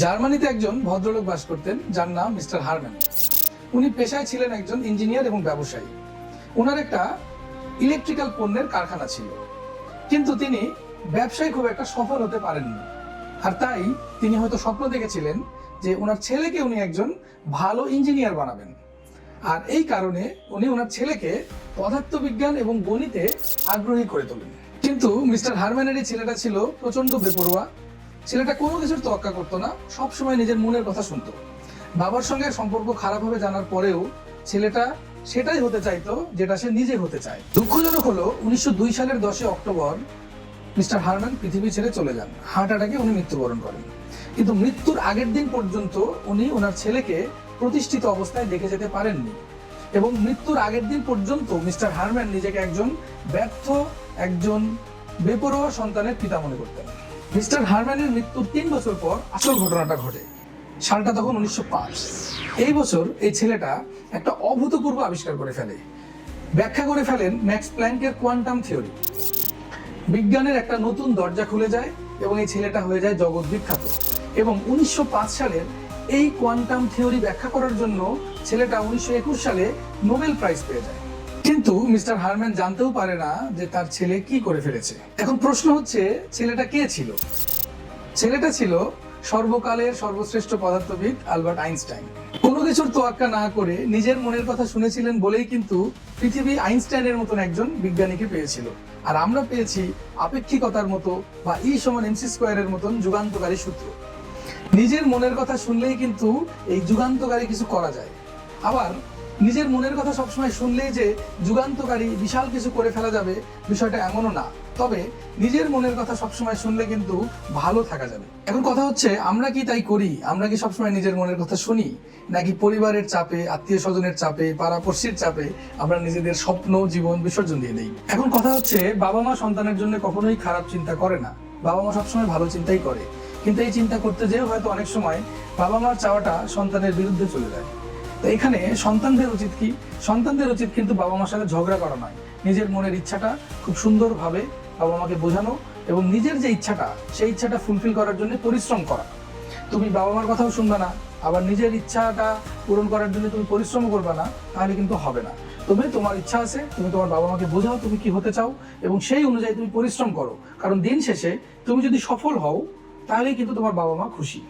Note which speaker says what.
Speaker 1: জার্মানিতে একজন ভদ্রলোক বাস করতেন, যার নাম মিস্টার হারম্যান। উনি পেশায় ছিলেন একজন ইঞ্জিনিয়ার এবং ব্যবসায়ী। ওনার একটা ইলেকট্রিক্যাল পণ্যের কারখানা ছিল। কিন্তু তিনি ব্যবসায় খুব একটা সফল হতে পারেননি। আর তাই তিনি হয়তো স্বপ্ন দেখেছিলেন যে ওনার ছেলেকে উনি একজন ভালো ইঞ্জিনিয়ার বানাবেন। আর এই কারণে উনি ওনার ছেলেকে পদার্থবিজ্ঞান এবং গণিতে আগ্রহী করে তোলেন। কিন্তু মিস্টার হারম্যানের এই ছেলেটা ছিল প্রচণ্ড বেপরোয়া ছেলেটা কোনো কিছুর তোয়াক্কা করতো না, সবসময় নিজের মনের কথা শুনতো। বাবার সঙ্গে সম্পর্ক খারাপ হবে জানার পরেও ছেলেটা সেটাই হতে চাইতো যেটা সে নিজে হতে চায়। দুঃখজনক হলো, উনিশশো দুই সালের দশই অক্টোবর মিস্টার হারম্যান পৃথিবী ছেড়ে চলে যান। হার্ট অ্যাটাকে উনি মৃত্যুবরণ করেন। কিন্তু মৃত্যুর আগের দিন পর্যন্ত উনি ওনার ছেলেকে প্রতিষ্ঠিত অবস্থায় দেখে যেতে পারেননি। এবং মৃত্যুর আগের দিন পর্যন্ত মিস্টার হারম্যান নিজেকে একজন ব্যর্থ, একজন বেপরোয়া সন্তানের পিতা মনে করতেন। মিস্টার হারম্যানের মৃত্যুর তিন বছর পর আসল ঘটনাটা ঘটে। সালটা তখন উনিশশো পাঁচ। এই বছর এই ছেলেটা একটা অভূতপূর্ব আবিষ্কার করে ফেলে। ব্যাখ্যা করে ফেলেন ম্যাক্স প্ল্যাঙ্কের কোয়ান্টাম থিওরি। বিজ্ঞানের একটা নতুন দরজা খুলে যায় এবং এই ছেলেটা হয়ে যায় জগৎ বিখ্যাত। এবং উনিশশো পাঁচ সালের এই কোয়ান্টাম থিওরি ব্যাখ্যা করার জন্য ছেলেটা উনিশশো একুশ সালে নোবেল প্রাইজ পেয়ে যায়। কিন্তু মিস্টার হারম্যান জানতেও পারে না যে তার ছেলে কি করে ফেলেছে। এখন প্রশ্ন হচ্ছে, ছেলেটা কে ছিল? ছেলেটা ছিল সর্বকালের সর্বশ্রেষ্ঠ পদার্থবিদ আলবার্ট আইনস্টাইন। কোনো কিছুর তোয়াক্কা না করে নিজের মনের কথা শুনেছিলেন বলেই কিন্তু পৃথিবী আইনস্টাইনের মতন একজন বিজ্ঞানীকে পেয়েছিল। আর আমরা পেয়েছি আপেক্ষিকতার মতো বা ই সমান এমসি স্কোয়ারের মতন যুগান্তকারী সূত্র। নিজের মনের কথা শুনলেই কিন্তু এই যুগান্তকারী কিছু করা যায়। আবার নিজের মনের কথা সবসময় শুনলেই যে যুগান্তকারী বিশাল কিছু করে ফেলা যাবে, বিষয়টা এমনও না। তবে নিজের মনের কথা সবসময় শুনলে কিন্তু ভালো থাকা যাবে। এখন কথা হচ্ছে, আমরা কি তাই করি? আমরা কি সবসময় নিজের মনের কথা শুনি? নাকি পরিবারের চাপে আত্মীয় স্বজনের চাপে, পাড়াপড়শির চাপে আমরা নিজেদের স্বপ্ন, জীবন বিসর্জন দিয়ে দিই? এখন কথা হচ্ছে বাবা মা সন্তানের জন্য কখনোই খারাপ চিন্তা করে না। বাবা মা সবসময় ভালো চিন্তাই করে। কিন্তু এই চিন্তা করতে যেও হয়তো অনেক সময় বাবা মার চাওয়াটা সন্তানের বিরুদ্ধে চলে যায়। তো এখানে সন্তানদের উচিত কি? সন্তানদের উচিত কিন্তু বাবা মার সাথে ঝগড়া করা নয়। নিজের মনের ইচ্ছাটা খুব সুন্দরভাবে বাবা মাকে বোঝানো এবং নিজের যে ইচ্ছাটা, সেই ইচ্ছাটা ফুলফিল করার জন্য পরিশ্রম করা। তুমি বাবা মার কথাও শুনবে না, আবার নিজের ইচ্ছাটা পূরণ করার জন্য তুমি পরিশ্রম করবে না, তাহলে কিন্তু হবে না। তবে তোমার ইচ্ছা আছে, তুমি তোমার বাবা মাকে বোঝাও তুমি কি হতে চাও এবং সেই অনুযায়ী তুমি পরিশ্রম করো। কারণ দিন শেষে তুমি যদি সফল হও, তাহলেই কিন্তু তোমার বাবা মা খুশি।